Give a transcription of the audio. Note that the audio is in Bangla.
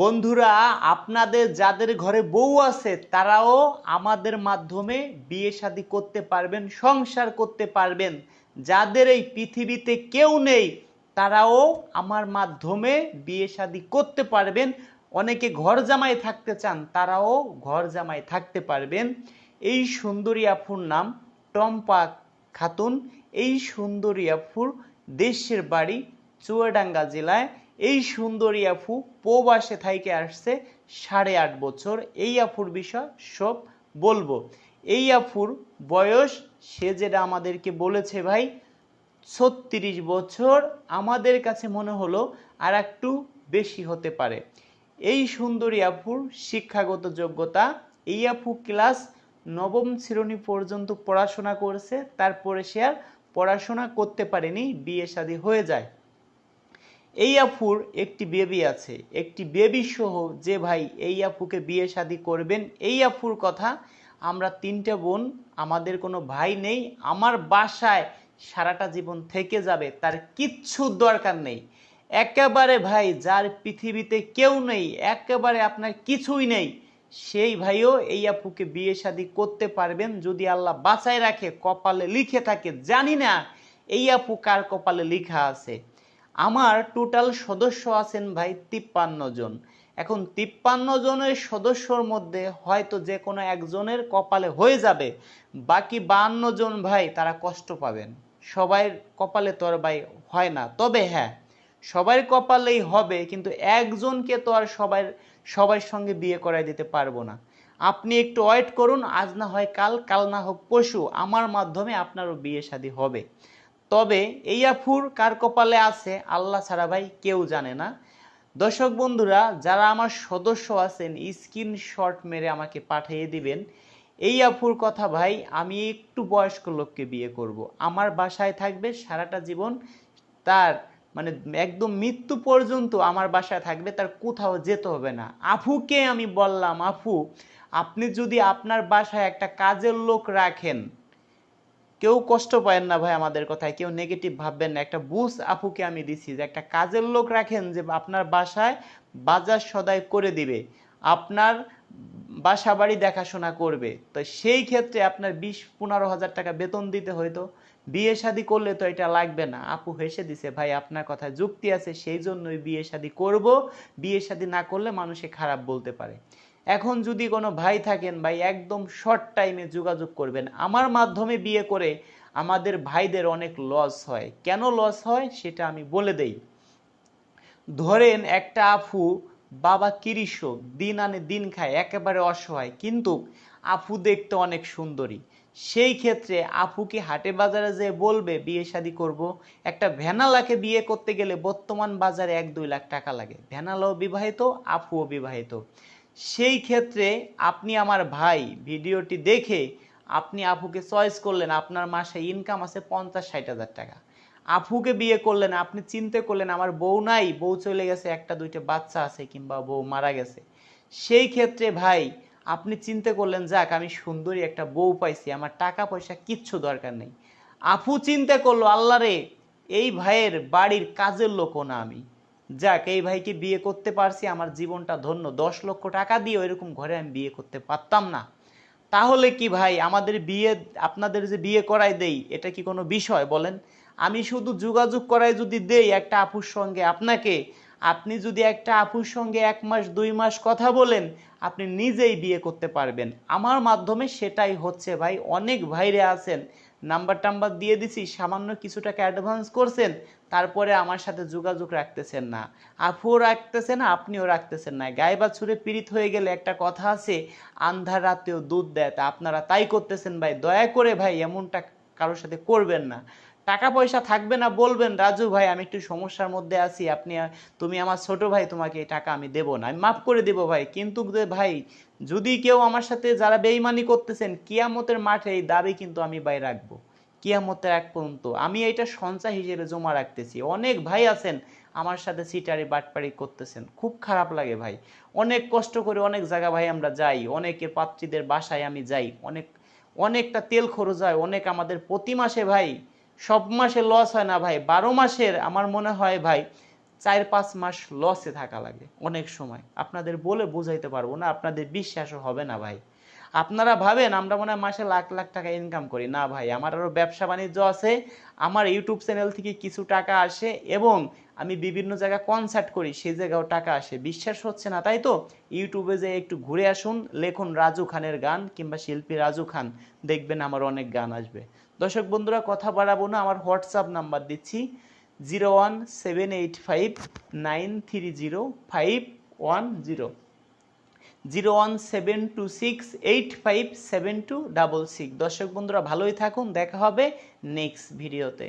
বন্ধুরা, আপনাদের যাদের ঘরে বউ আছে, তারাও আমাদের মাধ্যমে বিয়ে শাদী করতে পারবেন, সংসার করতে পারবেন। যাদের এই পৃথিবীতে কেউ নেই, তারাও আমার মাধ্যমে বিয়ে শাদী করতে পারবেন। অনেকে ঘর জামাই থাকতে চান, তারাও ঘর জামাই থাকতে পারবেন। এই সুন্দরী আফুর নাম টম্পা খাতুন। এই সুন্দরী আফুর দেশের বাড়ি চুয়াডাঙ্গা জেলায় এই সুন্দরী আফু প্রবাসে থাইকে আসছে সাড়ে আট বছর। এই আফুর বিষয় সব বলব। এই আফুর বয়স, সে যেটা আমাদেরকে বলেছে ভাই, ছত্রিশ বছর আমাদের কাছে মনে হলো আর একটু বেশি হতে পারে। এই সুন্দরী আফুর শিক্ষাগত যোগ্যতা, এই আফু ক্লাস নবম শ্রেণি পর্যন্ত পড়াশোনা করছে, তারপরে সে আর পড়াশোনা করতে পারেনি, বিয়ে শাদী হয়ে যায়। এই আফুর একটি বেবি আছে। একটি বেবি সহ যে ভাই এই আপুকে বিয়ে শাদী করবেন, এই আফুর কথা আমরা তিনটে বোন, আমাদের কোনো ভাই নেই, আমার বাসায় সারাটা জীবন থেকে যাবে, তার কিচ্ছু দরকার নেই। একেবারে ভাই, যার পৃথিবীতে কেউ নেই, একেবারে আপনার কিছুই নেই, সেই ভাইও এই আপুকে বিয়ে শাদী করতে পারবেন যদি আল্লাহ বাঁচায় রাখে, কপালে লিখে থাকে, জানি না এই আপু কার কপালে লিখা আছে। আমার টোটাল সদস্য আছেন ভাই তিপ্পান্ন জন। এখন তিপ্পান্ন জনের সদস্যর মধ্যে হয়তো যে কোনো একজনের কপালে হয়ে যাবে, বাকি বাহান্ন জন ভাই তারা কষ্ট পাবেন। সবাই কপালে তোর ভাই হয় না। তবে হ্যাঁ সবার কপালেই হবে, কিন্তু একজনকে তো আর সবাই সবার সঙ্গে বিয়ে করাই দিতে পারব না। আপনি একটু ওয়েট করুন, আজ না হয় কাল কাল না হোক পশু আমার মাধ্যমে আপনারও বিয়ে শাদী হবে। তবে এই আফুর কার কপালে আছে আল্লাহ ছাড়া ভাই কেউ জানে না। দর্শক বন্ধুরা, যারা আমার সদস্য আছেন স্ক্রিনশট মেরে আমাকে পাঠিয়ে দিবেন। এই আফুর কথা ভাই, আমি একটু বয়স্ক লোককে বিয়ে করব। আমার বাসায় থাকবে সারাটা জীবন তার মানে একদম মৃত্যু পর্যন্ত আমার বাসায় থাকবে, তার কোথাও যেতে হবে না। আফুকে আমি বললাম, আফু, আপনি যদি আপনার বাসায় একটা কাজের লোক রাখেন কেউ কষ্ট পায়েন না ভাই আমাদের কথায়, কেউ নেগেটিভ ভাববেন না। একটা বুঝ আপুকে আমি দিছি যে একটা কাজের লোক রাখেন যে আপনার বাসায় বাজার সদাই করে দিবে, আপনার বাসা বাড়ি দেখাশোনা করবে। তো সেই ক্ষেত্রে আপনার বিশ পনেরো হাজার টাকা বেতন দিতে হয়তো বিয়ে শাদি করলে তো এটা লাগবে না। আপু হেসে দিছে, ভাই, আপনার কথায় যুক্তি আছে, সেই জন্যই বিয়ে শাদি করব। বিয়ে শাদি না করলে মানুষে খারাপ বলতে পারে। এখন যদি কোনো ভাই থাকেন, ভাই একদম শর্ট টাইমে যোগাযোগ করবেন। আমার মাধ্যমে বিয়ে করে আমাদের ভাইদের অনেক লস হয়। কেন লস হয়? সেটা আমি বলে দেই। ধরেন একটা আফু বাবা কৃষক দিন আনে দিন খায়, একেবারে অসহায়। কিন্তু আফু দেখতে অনেক সুন্দরী। সেই ক্ষেত্রে আপুকে হাটে বাজারে যে বলবে, বিয়ে শাদি করব? একটা ভ্যানালাকে বিয়ে করতে গেলে বর্তমান বাজারে এক দুই লাখ টাকা লাগে। ভ্যানালাও বিবাহিত আফুও বিবাহিত। সেই ক্ষেত্রে আপনি আমার ভাই ভিডিওটি দেখে আপনি আপুকে চয়েস করলেন আপনার মাসে ইনকাম আছে পঞ্চাশ ষাট হাজার টাকা। আপুকে বিয়ে করলেন, আপনি চিন্তা করলেন আমার বউ নাই, বউ চলে গেছে, একটা দুইটা বাচ্চা আছে কিংবা বউ মারা গেছে। সেই ক্ষেত্রে ভাই আপনি চিন্তা করলেন, যাক, আমি সুন্দরী একটা বউ পাইছি, আমার টাকা পয়সা কিচ্ছু দরকার নেই। আপু চিন্তা করল, আল্লাহ রে, এই ভাইয়ের বাড়ির কাজের লোকও না আমি। যাক, এই ভাইকে বিয়ে করতে পারছি, আমার জীবনটা ধন্য। দশ লক্ষ টাকা দিয়ে ওইরকম ঘরে আমি বিয়ে করতে পারতাম না। তাহলে কি ভাই, আমাদের বিয়ে, আপনাদের যে বিয়ে করাই দেই, এটা কি কোনো বিষয় বলেন? আমি শুধু যোগাযোগ করাই যদি দেই, একটা আপুর সঙ্গে আপনাকে আপনি যদি একটা আপুর সঙ্গে এক মাস, দুই মাস কথা বলেন, আপনি নিজেই বিয়ে করতে পারবেন। আমার মাধ্যমে সেটাই হচ্ছে ভাই, অনেক ভাইরে আছেন, নাম্বার টাম্বার দিয়ে দিছি, সামান্য কিছু টাকা অ্যাডভান্স করছেন, তারপরে আমার সাথে যোগাযোগ রাখতেছেন না। আফুও রাখতেছেন আপনিও রাখতেছেন না। গায়ে বা ছুঁড়ে পীড়িত হয়ে গেলে একটা কথা আছে, আন্ধার রাতেও দুধ দেয়। তা আপনারা তাই করতেছেন ভাই, দয়া করে ভাই, এমনটা কারোর সাথে করবেন না। টাকা পয়সা থাকবে না, বলবেন, রাজু ভাই, আমি একটু সমস্যার মধ্যে আছি। আপনি, তুমি আমার ছোট ভাই, তোমাকে এই টাকা আমি দেবো না। আমি মাফ করে দেবো ভাই। কিন্তু ভাই, যদি কেউ আমার সাথে যারা বেইমানি করতেছেন, কিয়ামতের মাঠে এই দাবি কিন্তু আমি ভাই রাখব। কিয়ামতের এক পর্যন্ত। আমি এটা সঞ্চয় হিসেবে জমা রাখতেছি। অনেক ভাই আছেন, আমার সাথে সিটারি বাটপাড়ি করতেছেন। খুব খারাপ লাগে ভাই। অনেক কষ্ট করে অনেক জায়গা ভাই আমরা যাই। অনেকের পাত্রীদের বাসায় আমি যাই। অনেক, অনেকটা তেল খরচ হয়। অনেক আমাদের প্রতি মাসে ভাই সব মাসে লস হয় না ভাই। বারো মাসের আমার মনে হয় ভাই, চার পাঁচ মাস লসে থাকা লাগে অনেক সময়। আপনাদের বলে বোঝাইতে পারব না, আপনাদের বিশ্বাসও হবে না ভাই। আপনারা ভাবেন, আমরা মনে হয় মাসে লাখ লাখ টাকা ইনকাম করি। না ভাই, আমার আরও ব্যবসা বাণিজ্য আছে, আমার ইউটিউব চ্যানেল থেকে কিছু টাকা আসে এবং আমি বিভিন্ন জায়গায় কনসার্ট করি, সেই জায়গাও টাকা আসে। বিশ্বাস হচ্ছে না, তাই তো? ইউটিউবে যে একটু ঘুরে আসুন, লেখুন রাজু খানের গান কিংবা শিল্পী রাজু খান, দেখবেন আমার অনেক গান আসবে। দর্শক বন্ধুরা, কথা বাড়াবো না, আমার হোয়াটসঅ্যাপ নাম্বার দিচ্ছি zero one seven eight five nine three zero five one zero zero one seven two six eight five seven two double six. দর্শক বন্ধুরা, ভালোই থাকুন। দেখা হবে নেক্সট ভিডিওতে।